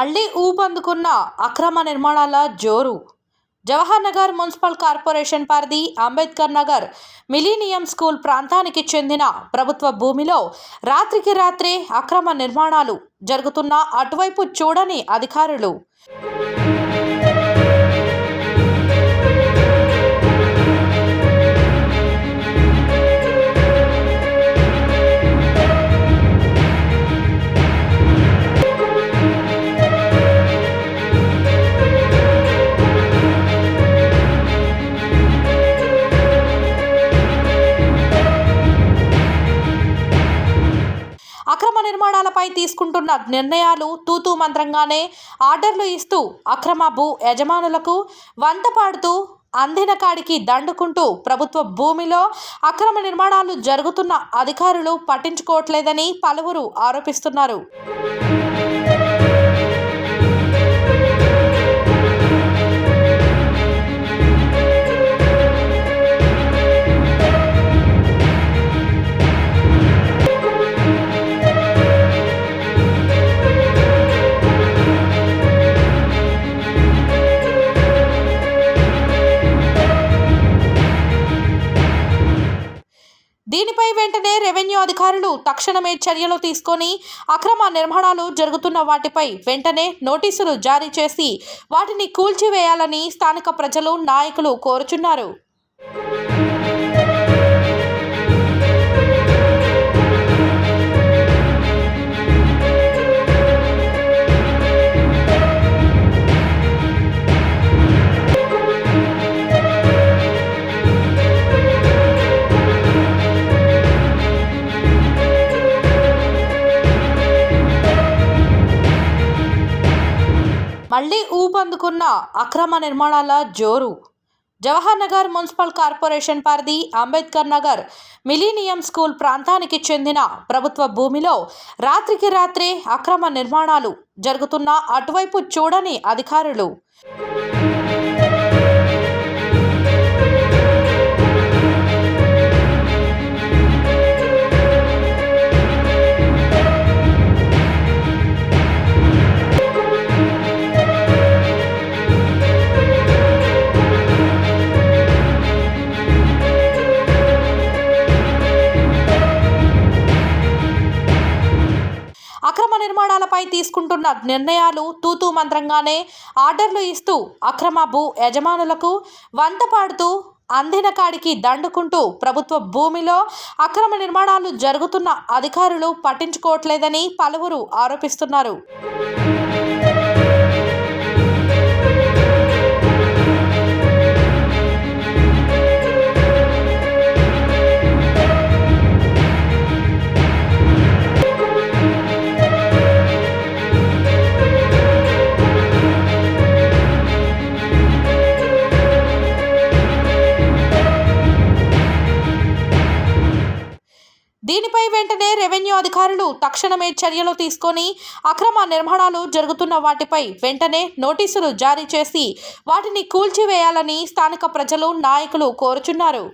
మళ్ళీ ఊపందుకున్న అక్రమ నిర్మాణాల జోరు. జవహర్ నగర్ మున్సిపల్ కార్పొరేషన్ పరిధి అంబేద్కర్ నగర్ మిలీనియం స్కూల్ ప్రాంతానికి చెందిన ప్రభుత్వ భూమిలో రాత్రికి రాత్రే అక్రమ నిర్మాణాలు జరుగుతున్న అటువైపు చూడని అధికారులు. భూములపై తీసుకుంటున్న నిర్ణయాలు తూతూ మంత్రంగానే ఆర్డర్లు ఇస్తూ అక్రమ భూ యజమానులకు వంత పాడుతూ అందిన కాడికి దండుకుంటూ ప్రభుత్వ భూమిలో అక్రమ నిర్మాణాలు జరుగుతున్న అధికారులు పట్టించుకోవట్లేదని పలువురు ఆరోపిస్తున్నారు. అధికారులు తక్షణమే చర్యలు తీసుకొని అక్రమ నిర్మాణాలు జరుగుతున్న వాటిపై వెంటనే నోటీసులు జారీ చేసి వాటిని కూల్చివేయాలని స్థానిక ప్రజలు నాయకులు కోరుచున్నారు. మళ్ళీ ఊపందుకున్న అక్రమ నిర్మాణాల జోరు. జవహర్ నగర్ మున్సిపల్ కార్పొరేషన్ పరిధి అంబేద్కర్ నగర్ మిలీనియం స్కూల్ ప్రాంతానికి చెందిన ప్రభుత్వ భూమిలో రాత్రికి రాత్రే అక్రమ నిర్మాణాలు జరుగుతున్న అటువైపు చూడని అధికారులు. నిర్మాణాలపై తీసుకుంటున్న నిర్ణయాలు తూతూ మంత్రంగానే ఆర్డర్లు ఇస్తూ అక్రమ భూ యజమానులకు వంత పాడుతూ అందిన కాడికి దండుకుంటూ ప్రభుత్వ భూమిలో అక్రమ నిర్మాణాలు జరుగుతున్న అధికారులు పట్టించుకోవట్లేదని పలువురు ఆరోపిస్తున్నారు. అధికారులు తక్షణమే చర్యలు తీసుకొని అక్రమ నిర్మాణాలు జరుగుతున్న వాటిపై వెంటనే నోటీసులు జారీ చేసి వాటిని కూల్చివేయాలని స్థానిక ప్రజలు నాయకులు కోరుచున్నారు.